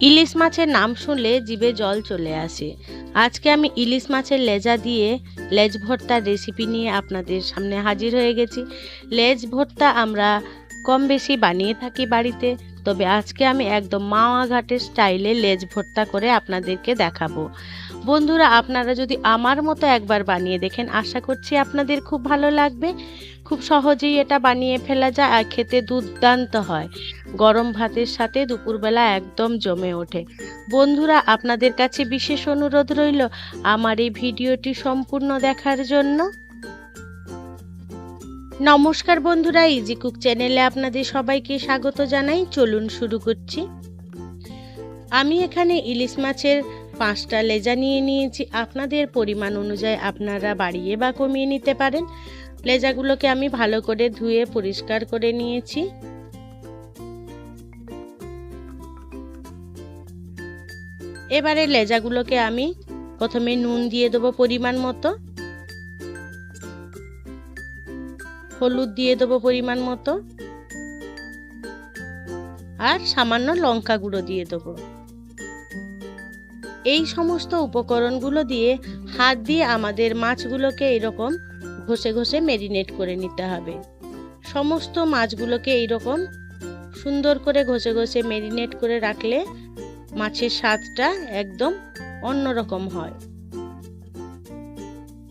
ইলিশ মাছের নাম শুনলে জিভে জল চলে আসে। আজকে আমি ইলিশ মাছের লেজা দিয়ে লেজ ভর্তার রেসিপি নিয়ে আপনাদের সামনে হাজির হয়ে গেছি। লেজ ভর্তা আমরা কম বেশি বানিয়ে থাকি বাড়িতে, তবে আজকে আমি একদম মাওয়া ঘাটের স্টাইলে লেজ ভর্তা করে আপনাদেরকে দেখাবো। বন্ধুরা, আপনারা যদি আমার মতো একবার বানিয়ে দেখেন, আশা করছি আপনাদের খুব ভালো লাগবে। খুব সহজেই এটা বানিয়ে ফেলা যায় আর খেতে দুর্দান্ত হয়। গরম ভাতের সাথে দুপুরবেলা একদম জমে ওঠে। বন্ধুরা, আপনাদের কাছে বিশেষ অনুরোধ রইল আমার এই ভিডিওটি সম্পূর্ণ দেখার জন্য। নমস্কার বন্ধুরা ইজি কুক চ্যানেলে আপনাদের সবাইকে স্বাগত জানাই। চলুন শুরু করছি। আমি এখানে ইলিশ মাছের পাঁচটা লেজা নিয়ে নিয়েছি। আপনাদের পরিমাণ অনুযায়ী আপনারা বাড়িয়ে বা কমিয়ে নিতে পারেন। লেজাগুলোকে আমি ভালো করে ধুয়ে পরিষ্কার করে নিয়েছি। এবারে লেজাগুলোকে আমি প্রথমে নুন দিয়ে দেবো পরিমাণ মতো। হলুদ দিয়ে দেবো পরিমাণ মতো। আর সামান্য লঙ্কা গুঁড়ো দিয়ে দেবো। এই সমস্ত উপকরণগুলো দিয়ে হাত দিয়ে আমাদের মাছগুলোকে এরকম ঘষে ঘষে মেরিনেট করে নিতে হবে। সমস্ত মাছগুলোকে এইরকম সুন্দর করে ঘষে ঘষে মেরিনেট করে রাখলে মাছের স্বাদটা একদম অন্যরকম হয়।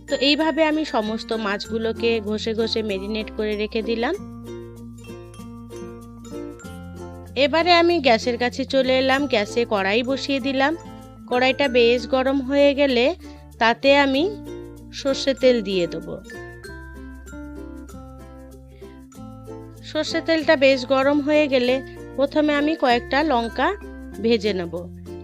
তো এইভাবে আমি সমস্ত মাছগুলোকে ঘষে ঘষে মেরিনেট করে রেখে দিলাম। এবারে আমি গ্যাসের কাছে চলে এলাম, গ্যাসে কড়াই বসিয়ে দিলাম। কড়াইটা বেশ গরম হয়ে গেলে তাতে আমি সর্ষে তেল দিয়ে দেবো। সর্ষে তেলটা বেশ গরম হয়ে গেলে প্রথমে আমি কয়েকটা লঙ্কা ভেজে নেব।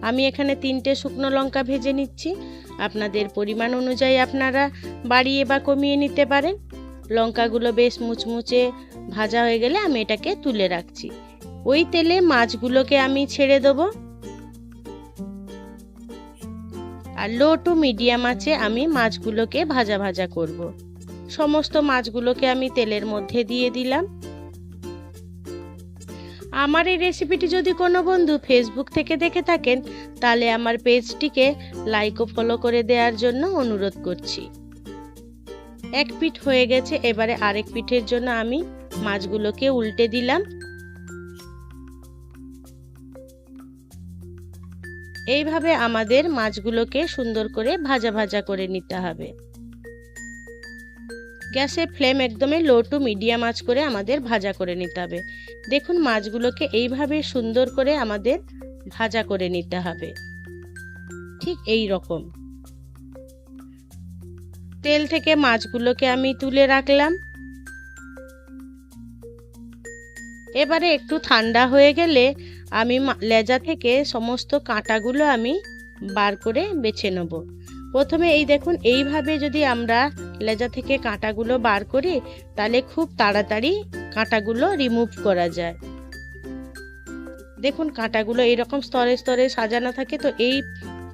আমি এখানে তিনটে শুকনো লঙ্কা ভেজে নিচ্ছি। আপনাদের পরিমাণ অনুযায়ী আপনারা বাড়িয়ে বা কমিয়ে নিতে পারেন। লঙ্কাগুলো বেশ মুচমুচে ভাজা হয়ে গেলে আমি এটাকে তুলে রাখছি। ওই তেলে মাছগুলোকে আমি ছেড়ে দেবো। আর লো টু মিডিয়াম আছে আমি মাছগুলোকে ভাজা ভাজা করব। সমস্ত মাছগুলোকে আমি তেলের মধ্যে দিয়ে দিলাম। আমার এই রেসিপিটি যদি কোনো বন্ধু ফেসবুক থেকে দেখে থাকেন, তাহলে আমার পেজটিকে লাইক ও ফলো করে দেওয়ার জন্য অনুরোধ করছি। এক পিঠ হয়ে গেছে, এবারে আরেক পিঠের জন্য আমি মাছগুলোকে উল্টে দিলাম। এইভাবে আমাদের মাছগুলোকে সুন্দর করে ভাজা ভাজা করে নিতে হবে। গ্যাসের ফ্লেম একদমই লো টু মিডিয়াম আঁচ করে আমাদের ভাজা করে নিতে হবে। দেখুন মাছগুলোকে এইভাবে সুন্দর করে আমাদের ভাজা করে নিতে হবে। ঠিক এই রকম। তেল থেকে মাছগুলোকে আমি তুলে রাখলাম। এবারে একটু ঠান্ডা হয়ে গেলে আমি লেজা থেকে সমস্ত কাঁটাগুলো আমি বার করে বেছে নেব। প্রথমে এই দেখুন, এইভাবে যদি আমরা লেজা থেকে কাঁটাগুলো বার করি, তাহলে খুব তাড়াতাড়ি কাঁটাগুলো রিমুভ করা যায়। দেখুন, কাঁটাগুলো এইরকম স্তরে স্তরে সাজানো থাকে, তো এই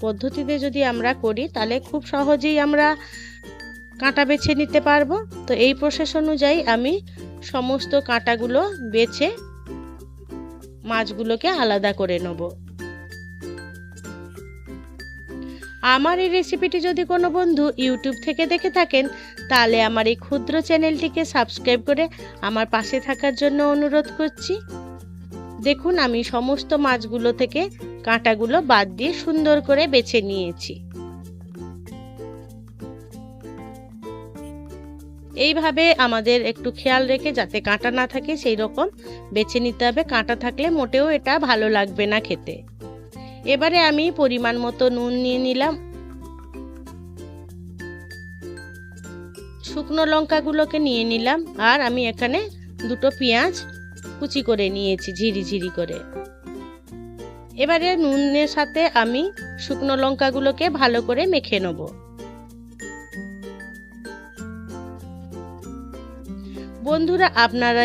পদ্ধতিতে যদি আমরা করি, তাহলে খুব সহজেই আমরা কাঁটা বেছে নিতে পারব। তো এই প্রসেস অনুযায়ী আমি সমস্ত কাঁটাগুলো বেছে মাছগুলোকে আলাদা করে নেব। আমার এই রেসিপিটি যদি কোনো বন্ধু ইউটিউব থেকে দেখে থাকেন, তাহলে আমার এই ক্ষুদ্র চ্যানেলটিকে সাবস্ক্রাইব করে আমার পাশে থাকার জন্য অনুরোধ করছি। দেখুন, আমি সমস্ত মাছগুলো থেকে কাঁটাগুলো বাদ দিয়ে সুন্দর করে বেছে নিয়েছি। এইভাবে আমাদের একটু খেয়াল রেখে যাতে কাঁটা না থাকে, সেই রকম বেছে নিতে হবে। কাঁটা থাকলে মোটেও এটা ভালো লাগবে না খেতে। এবারে আমি পরিমাণ মতো নুন নিয়ে নিলাম। শুকনো লঙ্কাগুলোকে নিয়ে নিলাম, আর আমি এখানে দুটো পেঁয়াজ কুচি করে নিয়েছি, ঝিরি ঝিরি করে। এবারে নুনের সাথে আমি শুকনো লঙ্কাগুলোকে ভালো করে মেখে নেব। বন্ধুরা, আপনারা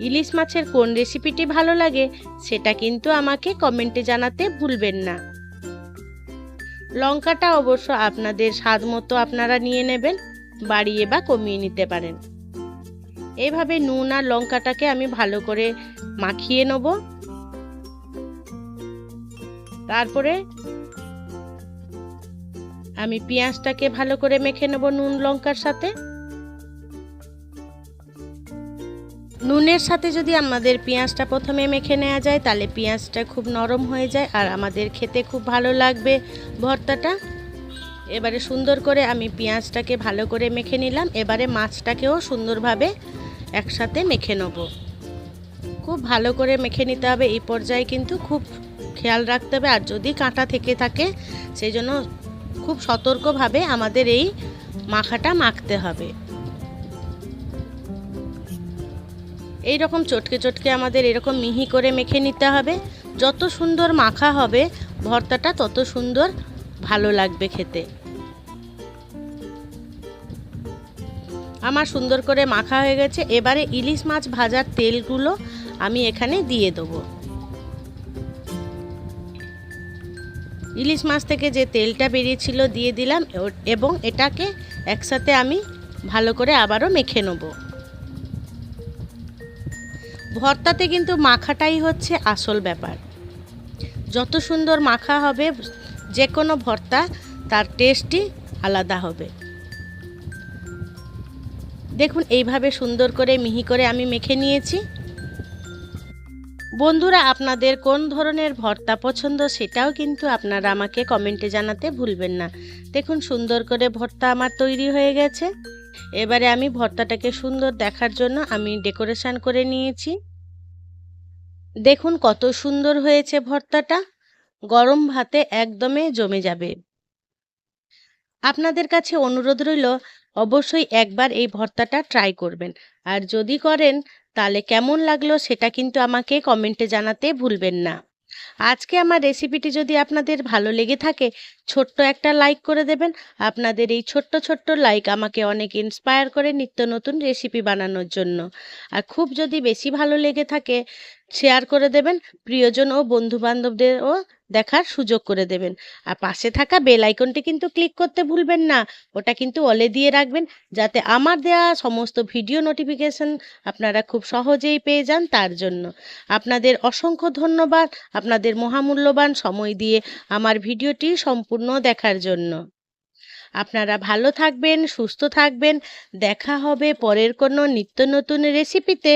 ইলিশ মাছের কোন রেসিপিটি ভালো লাগে, সেটা কিন্তু আমাকে কমেন্টে জানাতে ভুলবেন না। লঙ্কাটা অবশ্য আপনাদের স্বাদ মতো আপনারা নিয়ে নেবেন, বাড়িয়ে বা কমিয়ে নিতে পারেন। এভাবে নুন আর লঙ্কাটাকে আমি ভালো করে মাখিয়ে নেব। তারপরে আমি পেঁয়াজটাকে ভালো করে মেখে নেব নুন লঙ্কার সাথে। নুনের সাথে যদি আমাদের পেঁয়াজটা প্রথমে মেখে নেওয়া যায়, তাহলে পেঁয়াজটা খুব নরম হয়ে যায় আর আমাদের খেতে খুব ভালো লাগবে ভর্তাটা। এবারে সুন্দর করে আমি পেঁয়াজটাকে ভালো করে মেখে নিলাম। এবারে মাছটাকেও সুন্দরভাবে একসাথে মেখে নেব। খুব ভালো করে মেখে নিতে হবে। এই পর্যায়ে কিন্তু খুব খেয়াল রাখতে হবে। আর যদি কাঁটা থেকে থাকে, সেই জন্য খুব সতর্কভাবে আমাদের এই মাখাটা মাখতে হবে। এই রকম চটকে চটকে আমাদের এরকম মিহি করে মেখে নিতে হবে। যত সুন্দর মাখা হবে, ভর্তাটা তত সুন্দর ভালো লাগবে খেতে। আমার সুন্দর করে মাখা হয়ে গেছে। এবারে ইলিশ মাছ ভাজার তেলগুলো আমি এখানে দিয়ে দেবো। ইলিশ মাছ থেকে যে তেলটা বেরিয়েছিল দিয়ে দিলাম এবং এটাকে একসাথে আমি ভালো করে আবারও মেখে নেব। ভর্তাতে কিন্তু মাখাটাই হচ্ছে আসল ব্যাপার। যত সুন্দর মাখা হবে যে কোনো ভর্তা, তার টেস্টই আলাদা হবে। দেখুন, এইভাবে সুন্দর করে মিহি করে আমি মেখে নিয়েছি। বন্ধুরা, আপনাদের কোন ধরনের ভর্তা পছন্দ সেটাও কিন্তু আপনারা আমাকে কমেন্টে জানাতে ভুলবেন না। দেখুন, সুন্দর করে ভর্তা আমার তৈরি হয়ে গেছে। এবারে আমি ভর্তাটাকে সুন্দর দেখার জন্য আমি ডেকোরেশন করে নিয়েছি। দেখুন কত সুন্দর হয়েছে ভর্তাটা। গরম ভাতে একদমে জমে যাবে। আপনাদের কাছে অনুরোধ রইল, অবশ্যই একবার এই ভর্তাটা ট্রাই করবেন। আর যদি করেন, তাহলে কেমন লাগল সেটা কিন্তু আমাকে কমেন্টে জানাতে ভুলবেন না। আজকে আমার রেসিপিটি যদি আপনাদের ভালো লেগে থাকে, ছোট্ট একটা লাইক করে দেবেন। আপনাদের এই ছোট্ট ছোট্ট লাইক আমাকে অনেক ইন্সপায়ার করে নিত্য নতুন রেসিপি বানানোর জন্য। আর খুব যদি বেশি ভালো লেগে থাকে শেয়ার করে দেবেন। প্রিয়জন ও বন্ধু বান্ধবদেরও দেখার সুযোগ করে দেবেন। আর পাশে থাকা বেল আইকনটি কিন্তু ক্লিক করতে ভুলবেন না। ওটা কিন্তু অলে দিয়ে রাখবেন যাতে আমার দেয়া সমস্ত ভিডিও নোটিফিকেশন আপনারা খুব সহজেই পেয়ে যান তার জন্য। আপনাদের অসংখ্য ধন্যবাদ আপনাদের মহামূল্যবান সময় দিয়ে আমার ভিডিওটি সম্পূর্ণ দেখার জন্য। আপনারা ভালো থাকবেন, সুস্থ থাকবেন। দেখা হবে পরের কোনো নিত্য নতুন রেসিপিতে